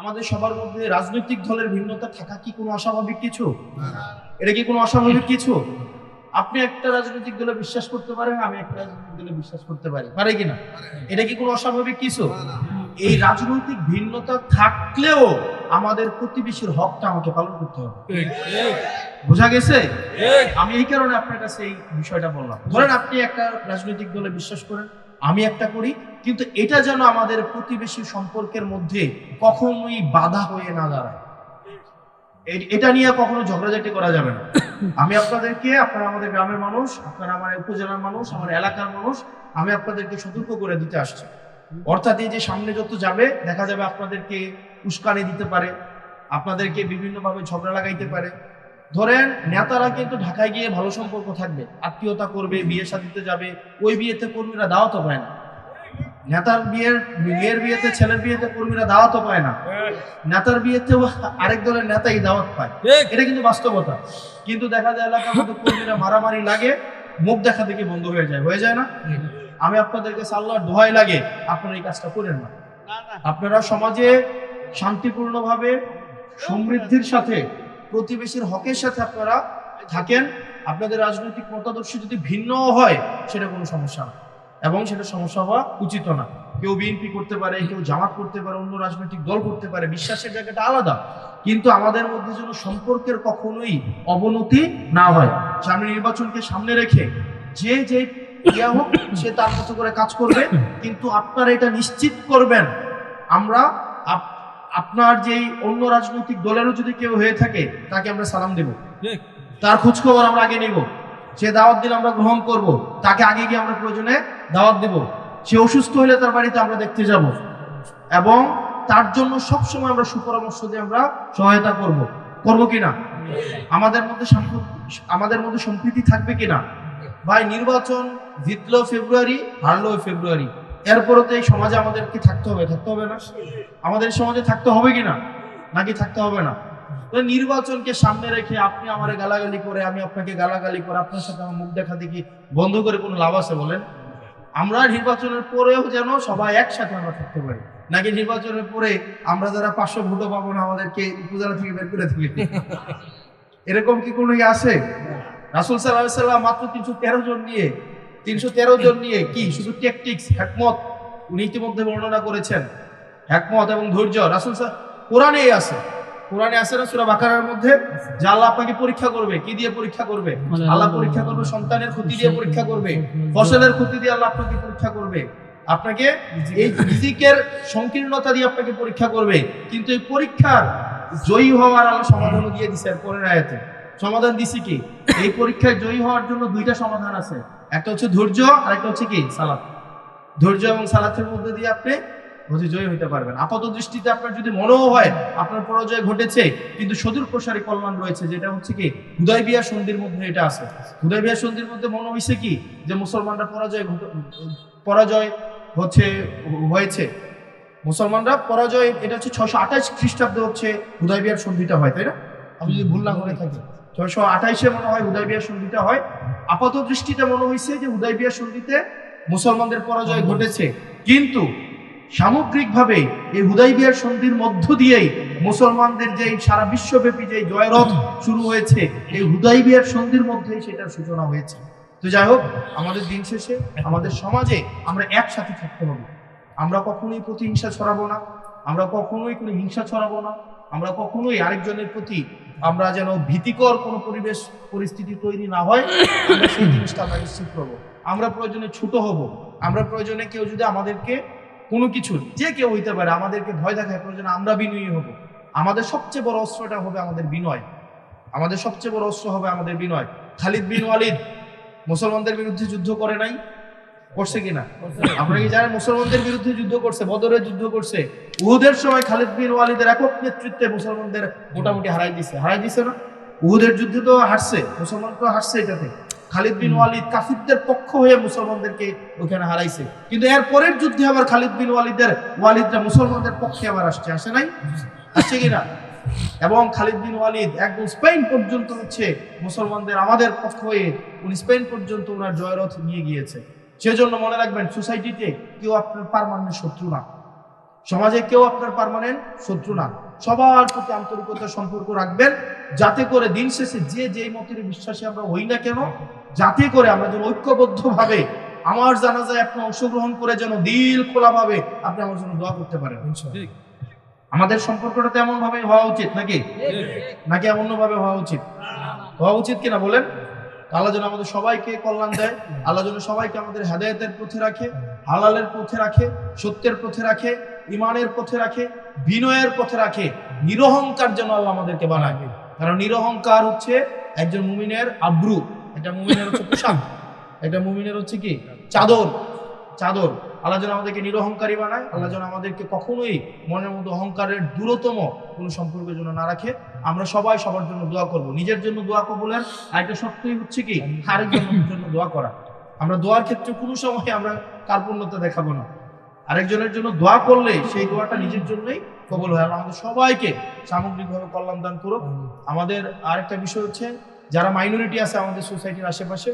আমাদের সবার মধ্যে রাজনৈতিক দলের ভিন্নতা থাকা কি কোনো অস্বাভাবিক কিছু? এটা কি কোনো অস্বাভাবিক কিছু? আপনি একটা রাজনৈতিক দলে বিশ্বাস করতে পারেন আমি একটা রাজনৈতিক দলে বিশ্বাস করতে পারি। পারে কিনা এটা কি কোনো অস্বাভাবিক কিছু? এই রাজনৈতিক ভিন্নতা থাকলেও আমাদের প্রতিবেশীর হকটা আমাকে পালন করতে হবে। বোঝা গেছে? আমি এই কারণে আপনার কাছে এই বিষয়টা বললাম। ধরেন আপনি একটা রাজনৈতিক দলে বিশ্বাস করেন আমি একটা করি কিন্তু এটা যেন আমাদের প্রতিবেশী সম্পর্কের মধ্যে কখনোই বাধা হয়ে না দাঁড়ায়। এটা নিয়ে কখনো ঝগড়াঝাটি করা যাবে না। আমি আপনাদেরকে আপনারা আমাদের গ্রামের মানুষ আপনারা আমার উপজেলার মানুষ আমার এলাকার মানুষ আমি আপনাদেরকে সতর্ক করে দিতে আসছি। অর্থাৎ এই যে সামনে যত যাবে দেখা যাবে আপনাদেরকে উস্কানি দিতে পারে আপনাদেরকে বিভিন্নভাবে ঝগড়া লাগাইতে পারে। ধরেন নেতারা কিন্তু ঢাকায় গিয়ে ভালো সম্পর্ক থাকবে আত্মীয়তা করবে বিয়ে শাদিতে যাবে ওই বিয়েতে কর্মীরা দাওয়াতও পায় না। নেতার বিয়ের মেয়ের বিয়েতে ছেলের বিয়েতে কর্মীরা দাওয়াতও পায় না। নেতার বিয়েতেও আরেক দলের নেতাই দাওয়াত পায়। এটা কিন্তু বাস্তবতা। কিন্তু দেখা যায় এলাকার মধ্যে কর্মীরা মারামারি লাগে মুখ দেখা দেখে বন্ধ হয়ে যায়। হয়ে যায় না? আমি আপনাদেরকে সাল্লার দোহাই লাগে আপনারা এই কাজটা করেন না। আপনারা সমাজে শান্তিপূর্ণভাবে সমৃদ্ধির সাথে প্রতিবেশীর হকের সাথে আপনারা থাকেন। আপনাদের রাজনৈতিক মতাদর্শ যদি ভিন্নও হয় সেটা কোনো সমস্যা না। এবং সেটা সমস্যা হওয়া উচিত না। কেউ বিএনপি করতে পারে কেউ জামাত করতে পারে অন্য রাজনৈতিক দল করতে পারে বিশ্বাসের জায়গাটা আলাদা। কিন্তু আমাদের মধ্যে যেন সম্পর্কের কখনোই অবনতি না হয়। সামনে নির্বাচনকে সামনে রেখে যে যে ইয়া হোক সে তার মতো করে কাজ করবে। কিন্তু আপনারা এটা নিশ্চিত করবেন। আমরা আপ- আপনার যেই অন্য রাজনৈতিক দলেরও যদি কেউ হয়ে থাকে তাকে আমরা সালাম দেব। তার খোঁজখবর আমরা আগে নিব। সে দাওয়াত দিলে আমরা গ্রহণ করব, তাকে আগে গিয়ে আমরা প্রয়োজনে দাওয়াত দেব। সে অসুস্থ হলে তার বাড়িতে আমরা দেখতে যাব। এবং তার জন্য সব সময় আমরা সুপরামর্শ দিয়ে আমরা সহায়তা করব। করব কিনা? আমাদের মধ্যে আমাদের মধ্যে সম্প্রীতি থাকবে কিনা? ভাই, নির্বাচন জিতলো ফেব্রুয়ারি, হারলো ফেব্রুয়ারি। এরপরে তো এই সমাজে আমাদেরকে থাকতে হবে? থাকতে হবে না? আমাদের সমাজে থাকতে হবে কিনা? নাকি থাকতে হবে না? নির্বাচনকে সামনে রেখে আপনি আমারে গালাগালি করে, আমি আপনাকে গালাগালি করে, আপনার সাথে আমার মুখ দেখা দেখি বন্ধ করে কোনো লাভ আছে বলেন? আমরা নির্বাচনের পরেও যেন সবাই একসাথে আমরা থাকতে পারি। নাকি নির্বাচনের পরে আমরা যারা পাঁচশো ভোটও পাবো না, আমাদেরকে উপজেলা থেকে বের করে দিবে? এরকম কি কোনো ইয়ে আছে? রাসুল সাল্লাহ মাত্র তিনশো তেরো জন নিয়ে, তিনশো তেরো জন নিয়ে কি শুধু টেকটিক্স হ্যাকমত উনি ইতিমধ্যে বর্ণনা করেছেন। হ্যাকমত এবং ধৈর্য। রাসুল সাল কোরআনেই আছে। কোরআনে আছে না সুরা বাকারার মধ্যে? যে আল্লাহ আপনাকে পরীক্ষা করবে কি দিয়ে পরীক্ষা করবে? আল্লাহ পরীক্ষা করবে সন্তানের ক্ষতি দিয়ে পরীক্ষা করবে ফসলের ক্ষতি দিয়ে আল্লাহ আপনাকে পরীক্ষা করবে। আপনাকে এই রিজিকের সংকীর্ণতা দিয়ে আপনাকে পরীক্ষা করবে। কিন্তু এই পরীক্ষার জয়ী হওয়ার আল্লাহ সমাধানও দিয়ে দিছে পরের আয়াতে। সমাধান দিছি কি? এই পরীক্ষায় জয়ী হওয়ার জন্য দুইটা সমাধান আছে। একটা হচ্ছে ধৈর্য আর একটা হচ্ছে কি? সালাত। ধৈর্য এবং সালাতের মধ্যে দিয়ে আপনি হচ্ছে জয়ী হইতে পারবেন। আপাত দৃষ্টিতে আপনার যদি মনেও হয় আপনার পরাজয় ঘটেছে কিন্তু সদূর প্রসারী কল্যাণ রয়েছে যেটা হচ্ছে কি হুদয় বিয়া সন্ধির মধ্যে এটা আছে। হুদয় বিয়া সন্ধির মধ্যে মনে হয়েছে কি যে মুসলমানরা পরাজয় পরাজয় হচ্ছে হয়েছে। মুসলমানরা পরাজয় এটা হচ্ছে ছশো আঠাশ খ্রিস্টাব্দে হচ্ছে হুদয় বিয়ার সন্ধিটা হয় তাই না? আমি যদি ভুল না করে থাকি ছয়শো আঠাইশে মনে হয় হুদয় বিয়ার সন্ধিটা হয়। আপাত দৃষ্টিতে মনে হয়েছে যে হুদয় বিয়ার সন্ধিতে মুসলমানদের পরাজয় ঘটেছে। কিন্তু সামগ্রিকভাবে এই হুদাই বিয়ার সন্ধির মধ্য দিয়েই মুসলমানদের যে সারা বিশ্বব্যাপী যে জয়রথ শুরু হয়েছে, এই হুদাই বিয়ার সন্ধির মধ্যেই সেটার সূচনা হয়েছে। তো যাই হোক, আমাদের দিন শেষে, আমাদের সমাজে আমরা একসাথে থাকতে হবে। আমরা কখনোই প্রতিহিংসা ছড়াবো না, আমরা কখনোই কোনো হিংসা ছড়াবো না, আমরা কখনোই আরেকজনের প্রতি আমরা যেন ভীতিকর কোনো পরিবেশ, পরিস্থিতি তৈরি না হয় সেই জিনিসটা আমরা নিশ্চিত করব। আমরা প্রয়োজনে ছোট হব, আমরা প্রয়োজনে কেউ যদি আমাদেরকে কোনো কিছু যে কেউ হইতে পারে, আমাদেরকে ভয় দেখায় প্রয়োজনে, আমরা বিনয়ী হব। আমাদের সবচেয়ে বড় অস্ত্রটা হবে আমাদের বিনয়। আমাদের সবচেয়ে বড় অস্ত্র হবে আমাদের বিনয়। খালিদ বিন ওয়ালিদ, মুসলমানদের বিরুদ্ধে যুদ্ধ করে নাই? করছে কিনা? আপনারা কি জানেন মুসলমানদের বিরুদ্ধে যুদ্ধ করছে বদরের যুদ্ধ করছে? উহুদের সময় খালিদ বিন ওয়ালিদের একক নেতৃত্বে মুসলমানদের মোটামুটি হারাই দিছে। হারাই দিছে না? উহুদের যুদ্ধে তো হারছে, মুসলমান তো হারছে এটাতে। খালিদ বিন ওয়ালিদ কাফিরদের পক্ষ হয়ে মুসলমানদেরকে ওখানে হারাইছে। কিন্তু এর পরের যুদ্ধে আবার খালিদ বিন ওয়ালিদের ওয়ালিদরা মুসলমানদের পক্ষে আবার আসছে আসে নাই? আসছে কিনা? এবং খালিদ বিন ওয়ালিদ একদম স্পেন পর্যন্ত হচ্ছে মুসলমানদের আমাদের পক্ষ হয়ে উনি স্পেন পর্যন্ত ওনার জয়রথ নিয়ে গিয়েছে। সেজন্য মনে রাখবেন সোসাইটিতে কেউ আপনার পারমানেন্ট শত্রু না। সমাজে কেউ আপনার পার্মানেন্ট শত্রু না। সবার প্রতি আন্তরিকতার সম্পর্ক রাখবেন যাতে করে দিন শেষে যে যেই মতের বিশ্বাসী আমরা হই না কেন যাতে করে আমরা যেন ঐক্যবদ্ধভাবে আমার জানাজায় আপনি অংশগ্রহণ করে যেন দিল খোলা ভাবে আপনি আমার জন্য দোয়া করতে পারেন আমাদের সম্পর্কটা তেমন ভাবে হওয়া উচিত নাকি? নাকি এমন ভাবে হওয়া উচিত? হওয়া উচিত কিনা বলেন? আল্লাহ যেন আমাদের সবাইকে কল্যাণ দেয় আল্লাহ যেন সবাইকে আমাদের হেদায়তের পথে রাখে হালালের পথে রাখে সত্যের পথে রাখে ইমানের পথে রাখে বিনয়ের পথে রাখে নিরহংকার যেন আল্লাহ আমাদেরকে বানায়। কারণ নিরহংকার হচ্ছে একজন মুমিনের আব্রু। একটা মুমিনের হচ্ছে পোশাক একটা মুমিনের হচ্ছে কি? চাদর। চাদর। আল্লাহ যেন আমাদেরকে নিরহংকারী বানায় আল্লাহ যেন আমাদেরকে কখনোই মনের মধ্যে অহংকারের দূরতম কোনো সম্পর্ক যেন না রাখে। আমরা সবাই সবার জন্য দোয়া করব। নিজের জন্য দোয়া কবুলের আরেকটা শর্তই হচ্ছে কি? আরেকজনের জন্য দোয়া করা। আমরা দোয়ার ক্ষেত্রে কোনো সময় আমরা কার্পণ্যতা দেখাবো না। আরেকজনের জন্য দোয়া করলে সেই দোয়াটা নিজের জন্যই কবল হয়। আল্লাহ আমাদের সবাইকে সামগ্রিকভাবে কল্যাণ দান করুক। আমাদের আরেকটা বিষয় হচ্ছে যারা মাইনরিটি আছে আমাদের সোসাইটির আশেপাশে,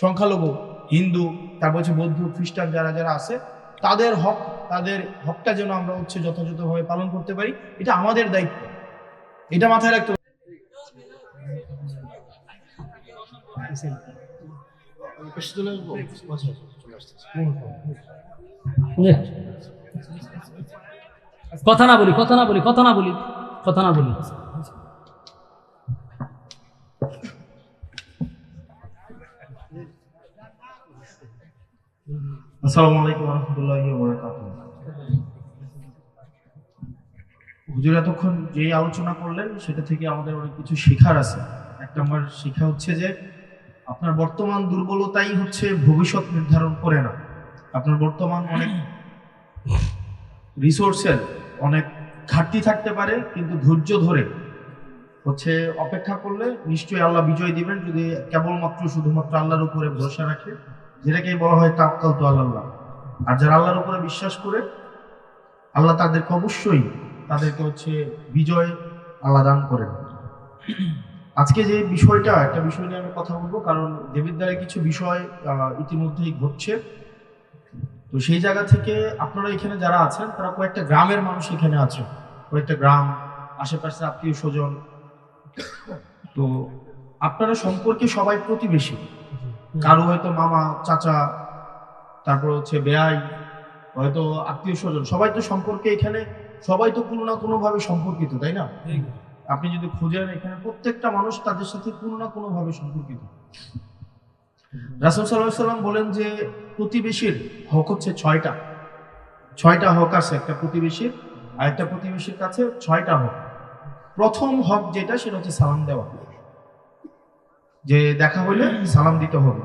সংখ্যালঘু, হিন্দু, তারপর হচ্ছে বৌদ্ধ, খ্রিস্টান যারা যারা আছে, তাদের হক, তাদের হকটা যেন আমরা হচ্ছে যথাযথভাবে পালন করতে পারি, এটা আমাদের দায়িত্ব। এটা মাথায় রাখতে কথা না বলি, কথা না বলি, কথা না বলি, কথা না বলি। আসসালামু রহমতুল্লাহি হুজুর, এতক্ষণ যে আলোচনা করলেন, সেটা থেকে আমাদের অনেক কিছু শেখার আছে। এক নম্বর শিক্ষা হচ্ছে যে, আপনার বর্তমান দুর্বলতাই হচ্ছে ভবিষ্যৎ নির্ধারণ করে না। আপনার বর্তমান অনেক রিসোর্সের অনেক ঘাটতি থাকতে পারে, কিন্তু ধৈর্য ধরে হচ্ছে অপেক্ষা করলে নিশ্চয়ই আল্লাহ বিজয় দিবেন, যদি কেবলমাত্র শুধুমাত্র আল্লাহর উপরে ভরসা রাখে। যেটাকে বলা হয় তাক্কাল তো আল্লাহ আর যারা আল্লাহর উপরে বিশ্বাস করে, আল্লাহ তাদেরকে অবশ্যই তাদেরকে হচ্ছে বিজয় আল্লাহ দান করেন। আজকে যে বিষয়টা, একটা বিষয় নিয়ে আমি কথা বলব, কারণ দেবিদ্বারে কিছু বিষয় ইতিমধ্যেই ঘটছে। তো সেই জায়গা থেকে আপনারা এখানে যারা আছেন, তারা কয়েকটা গ্রামের মানুষ এখানে আছে কয়েকটা গ্রাম আশেপাশে আত্মীয় স্বজন। তো আপনারা সম্পর্কে সবাই প্রতিবেশী। কারও হয়তো মামা চাচা তারপর হচ্ছে বেয়াই হয়তো আত্মীয় স্বজন সবাই তো সম্পর্কে এখানে সবাই তো কোনো না কোনো ভাবে সম্পর্কিত তাই না? আপনি যদি খুঁজেন এখানে প্রত্যেকটা মানুষ তাদের সাথে কোনো না কোনো ভাবে সম্পর্কিত। রাসুল সাল্লাহ সাল্লাম বলেন যে প্রতিবেশীর হক হচ্ছে ছয়টা। ছয়টা হক আছে একটা প্রতিবেশীর আর একটা প্রতিবেশীর কাছে ছয়টা হক। প্রথম হক যেটা সেটা হচ্ছে সালাম দেওয়া। যে দেখা হইলে সালাম দিতে হবে।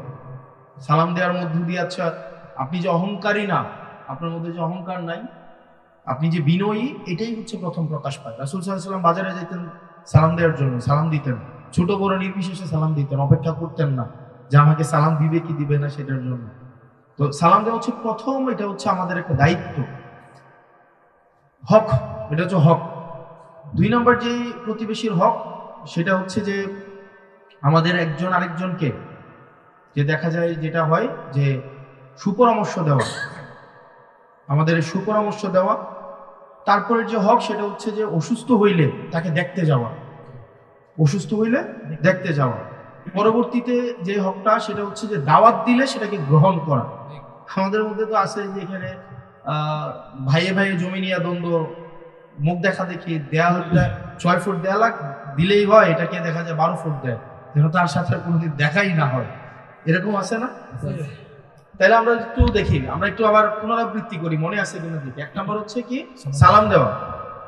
সালাম দেওয়ার মধ্য দিয়ে আচ্ছা আপনি যে অহংকারী না, আপনার মধ্যে যে অহংকার নাই, আপনি যে বিনয়ী, এটাই হচ্ছে প্রথম প্রকাশ পায়। রাসুল সাল্লাম বাজারে যেতেন সালাম দেওয়ার জন্য, সালাম দিতেন। ছোট বড় নির্বিশেষে সালাম দিতেন, অপেক্ষা করতেন না যে আমাকে সালাম দিবে কি দিবে না সেটার জন্য। তো সালাম দেওয়া হচ্ছে প্রথম, এটা হচ্ছে আমাদের একটা দায়িত্ব। হক, এটা হচ্ছে হক। দুই নম্বর যে প্রতিবেশীর হক, সেটা হচ্ছে যে আমাদের একজন আরেকজনকে, যে দেখা যায় যেটা হয় যে সুপরামর্শ দেওয়া, আমাদের সুপরামর্শ দেওয়া, তারপরে যে হক সেটা হচ্ছে যে অসুস্থ হইলে তাকে দেখতে যাওয়া, অসুস্থ হইলে দেখতে যাওয়া। পরবর্তীতে যে হকটা সেটা হচ্ছে যে দাওয়াত দিলে সেটাকে গ্রহণ করা। আমাদের মধ্যে তো আছে যে এখানে ভাইয়ে ভাইয়ে জমি নিয়ে দ্বন্দ্ব, মুখ দেখা দেখি দেয়ালটা ছয় ফুট দেয়ালা দিলেই হয়, এটাকে দেখা যায় বারো ফুট দেয়। যেন তার সাথে কোনোদিন দেখাই না হয়। এরকম আছে না? তাহলে আমরা একটু দেখি। আমরা একটু আবার পুনরাবৃত্তি করি, মনে আছে কিনা দেখি। এক নম্বর হচ্ছে কি? সালাম দেওয়া।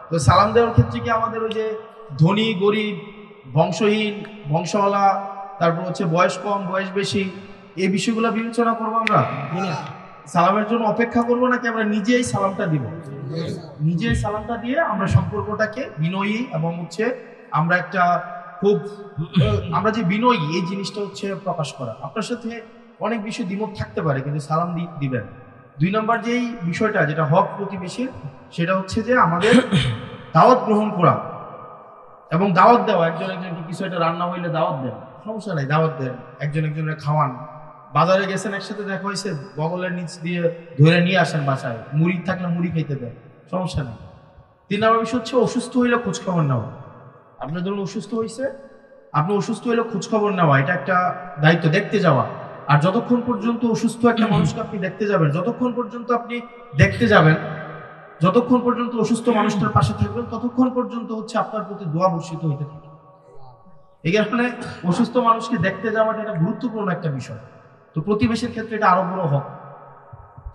তো সালাম দেওয়ার ক্ষেত্রে কি আমাদের ওই যে ধনী, গরিব, বংশহীন, বংশওয়ালা, তারপর হচ্ছে বয়স কম, বয়স বেশি, এই বিষয়গুলো বিবেচনা করব আমরা? সালামের জন্য অপেক্ষা করব নাকি আমরা নিজেই সালামটা দিব? নিজেই সালামটা দিয়ে আমরা সম্পর্কটাকে বিনয়ী এবং হচ্ছে আমরা একটা খুব আমরা যে বিনয়ী এই জিনিসটা হচ্ছে প্রকাশ করা। আপনার সাথে অনেক বিষয় দ্বিমত থাকতে পারে কিন্তু সালাম দিবেন দুই নম্বর যেই বিষয়টা যেটা হক প্রতিবেশীর সেটা হচ্ছে যে আমাদের দাওয়াত গ্রহণ করা। এবং দাওয়াত দেওয়া একজন একজনকে কিছু একটা রান্না হইলে দাওয়াত দেন? সমস্যা নাই দাওয়াত দেন। একজন একজনের খাওয়ান। বাজারে গেছেন একসাথে দেখা হয়েছে বগলের নিচ দিয়ে ধরে নিয়ে আসেন বাসায়। মুড়ি থাকলে মুড়ি খাইতে দেন সমস্যা নেই। তিন নম্বর বিষয় হচ্ছে অসুস্থ হইলে খোঁজ খবর নেওয়া। আপনার ধরুন অসুস্থ হয়েছে আপনি অসুস্থ হইলে খোঁজ খবর নেওয়া এটা একটা দায়িত্ব দেখতে যাওয়া। আর যতক্ষণ পর্যন্ত অসুস্থ একটা মানুষকে আপনি দেখতে যাবেন যতক্ষণ পর্যন্ত আপনি দেখতে যাবেন যতক্ষণ পর্যন্ত অসুস্থ মানুষটার পাশে থাকবেন ততক্ষণ পর্যন্ত হচ্ছে আপনার প্রতি দোয়া বর্ষিত হইতে থাকে। এই কারণে অসুস্থ মানুষকে দেখতে যাওয়াটা এটা গুরুত্বপূর্ণ একটা বিষয়। তো প্রতিবেশীর ক্ষেত্রে এটা আরও বড় হক।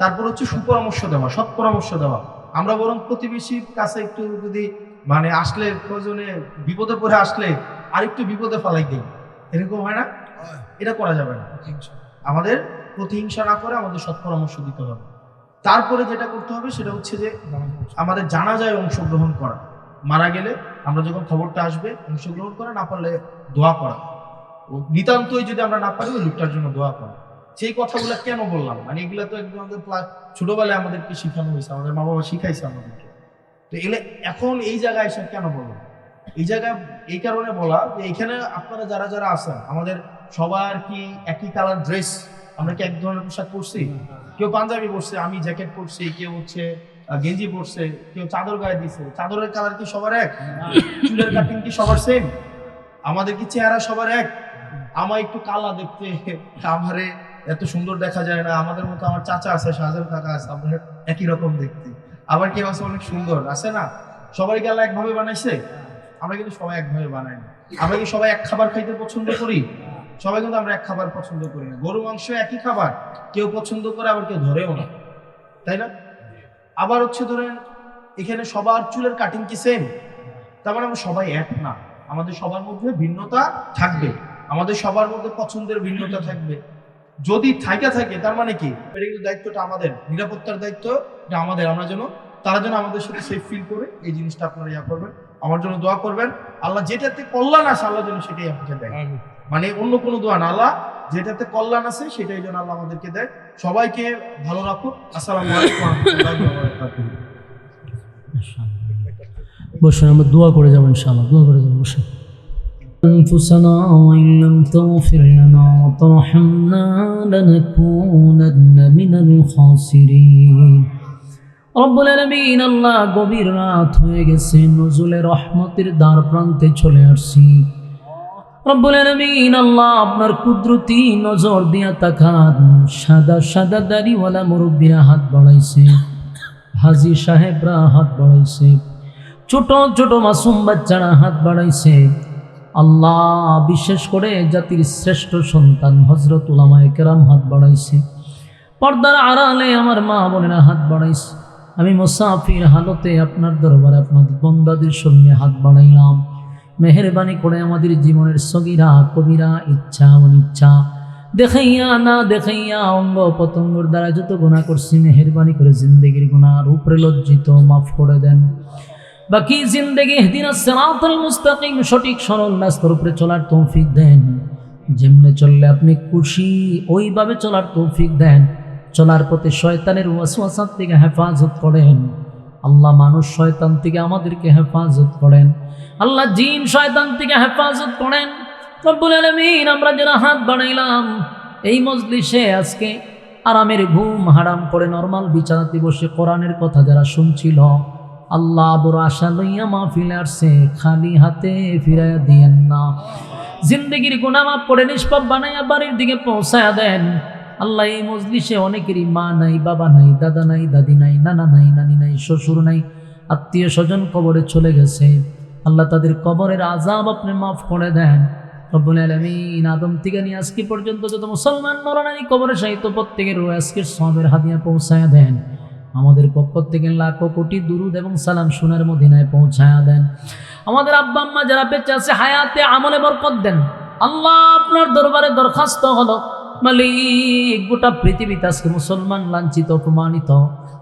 তারপর হচ্ছে সুপরামর্শ দেওয়া সৎ পরামর্শ দেওয়া। আমরা বরং প্রতিবেশীর কাছে একটু যদি মানে আসলে প্রয়োজনে বিপদে পড়ে আসলে আরেকটু বিপদে ফালাই দিই। এরকম হয় না? এটা করা যাবে না। আমাদের প্রতিহিংসা না করে আমাদের সৎ পরামর্শ দিতে হবে। তারপরে যেটা করতে হবে সেটা হচ্ছে যে আমাদের জানা যায় অংশগ্রহণ করা। মারা গেলে আমরা যখন খবরটা আসবে অংশগ্রহণ করা না পারলে দোয়া করা। ও নিতান্তই যদি আমরা না পারি ওই লোকটার জন্য দোয়া করা। সেই কথাগুলো কেন বললাম? মানে এগুলো তো একদম আমাদের ছোটবেলায় আমাদেরকে শেখানো হয়েছে আমাদের মা বাবা শিখাইছে আমাদেরকে। তো এগুলো এখন এই জায়গায় এসে কেন বললাম এই জায়গায় এই কারণে বলা যে এখানে আপনারা যারা যারা আছেন আমাদের সবার কি একই কালার ড্রেস আমরা কি এক ধরনের পোশাক পরছি? কেউ পাঞ্জাবি পরছে আমি জ্যাকেট পরছি কেউ হচ্ছে গেঞ্জি পরছে কেউ চাদর গায়ে দিছে। চাদরের কালার কি সবার এক? চুলের কাটিং কি সবার সেম আমাদের কি চেহারা সবার এক? আমার একটু কালা দেখতে আমারে এত সুন্দর দেখা যায় না। আমাদের মতো আমার চাচা আছে শাহজাহান কাকা আছে আপনার একই রকম দেখতে। আবার কেউ আছে অনেক সুন্দর, আছে না? সবাই গেলা একভাবে বানাইছে? আমরা কিন্তু সবাই একভাবে বানাই না। আমরা কি সবাই এক খাবার খাইতে পছন্দ করি? সবাই কিন্তু আমরা এক খাবার পছন্দ করি না। গরু, মাংস একই খাবার, কেউ পছন্দ করে, আবার কেউ ধরেও না। তাই না? আবার হচ্ছে ধরেন, এখানে সবার চুলের কাটিং কি সেম তার মানে আমরা সবাই এক না। আমাদের সবার মধ্যে ভিন্নতা থাকবে। আমাদের সবার মধ্যে পছন্দের ভিন্নতা থাকবে। যদি ঠাইকা থাকে তার মানে কি? এটা কিন্তু দায়িত্বটা আমাদের নিরাপত্তার দায়িত্ব এটা আমাদের আমরা যেন তারা যেন আমাদের সাথে সেফ ফিল করে এই জিনিসটা আপনারা ইয়া করবেন আমার জন্য দোয়া করবেন আল্লাহ যেটাতে কল্যাণ আছে আল্লাহ যেন সেটাই আপনাকে দেয়। মানে অন্য কোনো দোয়া না আল্লাহ যেটাতে কল্যাণ আছে সেটাই যেন আল্লাহ আমাদেরকে দেয়। সবাইকে ভালো রাখুক আসসালামু আলাইকুম ওয়া রাহমাতুল্লাহি ওয়া বারাকাতুহু। বসুন আমরা দোয়া করে যাব ইনশাআল্লাহ দোয়া করে যাব বসুন। أنفسنا وإن لم تغفر لنا وترحمنا لنكونن من الخاسرين রব্বুল আলামিন আল্লাহ গভীর রাত হয়ে গেছে নজুলে রহমতের দ্বার প্রান্তে চলে আসছি রব্বুল আলামিন আল্লাহ আপনার কুদরতি নজর দিয়া তাকান সাদা সাদা দাড়িওয়ালা মুরব্বীরা হাত বাড়াইছে হাজি সাহেবরা হাত বাড়াইছে ছোট ছোট মাসুম বাচ্চারা হাত বাড়াইছে আল্লাহ বিশেষ করে জাতির শ্রেষ্ঠ সন্তান হজরত উলামায়ে কেরাম হাত বাড়াইছে। পর্দার আড়ালে আমার মা বোনেরা হাত বাড়াইছে। আমি মুসাফির হালতে আপনার দরবারে আপনার বন্দাদের সঙ্গে হাত বাড়াইলাম। মেহরবানি করে আমাদের জীবনের সগিরা, কবিরা, ইচ্ছা অনিচ্ছা দেখাইয়া না দেখাইয়া অঙ্গ পতঙ্গর দ্বারা যত গুণা করছি, মেহরবানি করে জিন্দগির গুণার উপরে লজ্জিত, মাফ করে দেন। বাকি জিন্দগি দিন সিরাতাল মুস্তাকিম, সঠিক সরল রাস্তার উপরে চলার তৌফিক দেন। যেমনে চললে আপনি খুশি, ওইভাবে চলার তৌফিক দেন। চলার পথে শয়তানের ওয়াসওয়াসার থেকে হেফাজত করেন। আল্লাহ মানুষ শয়তান থেকে আমাদেরকে হেফাজত করেন। আল্লাহ জিন শয়তান থেকে হেফাজত করেন। রব্বুল আলামিন, আমরা যারা হাত বাড়াইলাম, এই মজলিসে আজকে আরামের ঘুম হারাম করে নর্মাল বিছানাতে বসে কোরআনের কথা যারা শুনছিল আল্লাহ বড় আশা লইয়া মাহফিলে আসছে, খালি হাতে ফিরাইয়া দিয়েন না। জিন্দগির গুনামা পড়ে নিষ্পাপ বানাইয়া বাড়ির দিকে পৌঁছায়া দেন। আল্লাহ এই মজলিসে অনেকেরই মা নাই, বাবা নাই, দাদা নাই, দাদি নাই, নানা নাই, নানি নাই, শ্বশুর নাই, আত্মীয় স্বজন কবরে চলে গেছে। আল্লাহ তাদের কবরের আজাব আপনি মাফ করে দেন। রব্বুল আলমিন আদম থেকে নিয়ে আজকে পর্যন্ত যত মুসলমান নরনারী কবরে সাহিত্য প্রত্যেকের আজকের সবের হাদিয়া পৌঁছায়া দেন। আমাদের পক্ষ থেকে লাখো কোটি দুরুদ এবং সালাম সোনার মদিনায় পৌঁছায়া দেন। আমাদের আব্বা আম্মা যারা বেঁচে আছে, হায়াতে আমলে বরকত দেন। আল্লাহ আপনার দরবারে দরখাস্ত হলো, মালিক, গোটা পৃথিবীতে আজকে মুসলমান লাঞ্ছিত, অপমানিত,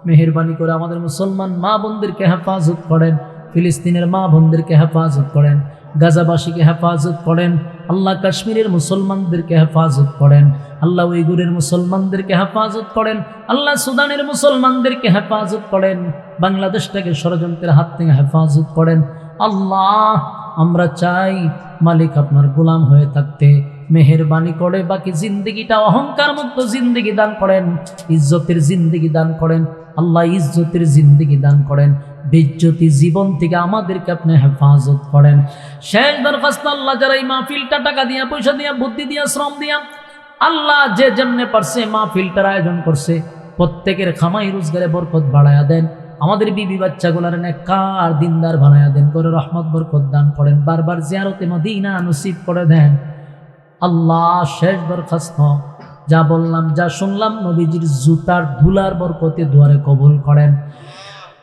মেহরবানি করে আমাদের মুসলমান মা বোনদেরকে হেফাজত করেন, ফিলিস্তিনের মা বোনদেরকে হেফাজত করেন, গাজাবাসীকে হেফাজত করেন আল্লাহ কাশ্মীরের মুসলমানদেরকে হেফাজত করেন। আল্লাহ উইগুরের মুসলমানদেরকে হেফাজত করেন। আল্লাহ সুদানের মুসলমানদেরকে হেফাজত করেন। বাংলাদেশটাকে ষড়যন্ত্রের হাত থেকে হেফাজত করেন। আল্লাহ, আমরা চাই মালিক আপনার গোলাম হয়ে থাকতে। মেহেরবানি করে, বাকি জিন্দগিটা অহংকার মুক্ত জিন্দগি দান করেন। ইজ্জতের জিন্দগি দান করেন। আল্লাহ ইজ্জতের জিন্দগি দান করেন। বেজ্জতি জীবন থেকে আমাদেরকে আপনি হেফাজত করেন। শেষ দরখাস্ত আল্লাহ যারা এই মাহফিলটা টাকা দিয়া, পয়সা দিয়া, বুদ্ধি দিয়া, শ্রম দিয়া, আল্লাহ যে যেমনে পারছে মাহফিলটার আয়োজন করছে, প্রত্যেকের খামাই রোজগারে বরকত বাড়ায়া দেন। আমাদের বিবি বাচ্চাগুলার নেককার দিনদার বানায়া দেন করে রহমত, বরকত দান করেন, বারবার জিয়ারতে মদিনা নসিব করে দেন। আল্লাহ শেষ দরখাস্ত, যা বললাম, যা শুনলাম, নবীজির জুতার ধুলার বরকতে দুয়ারে কবুল করেন।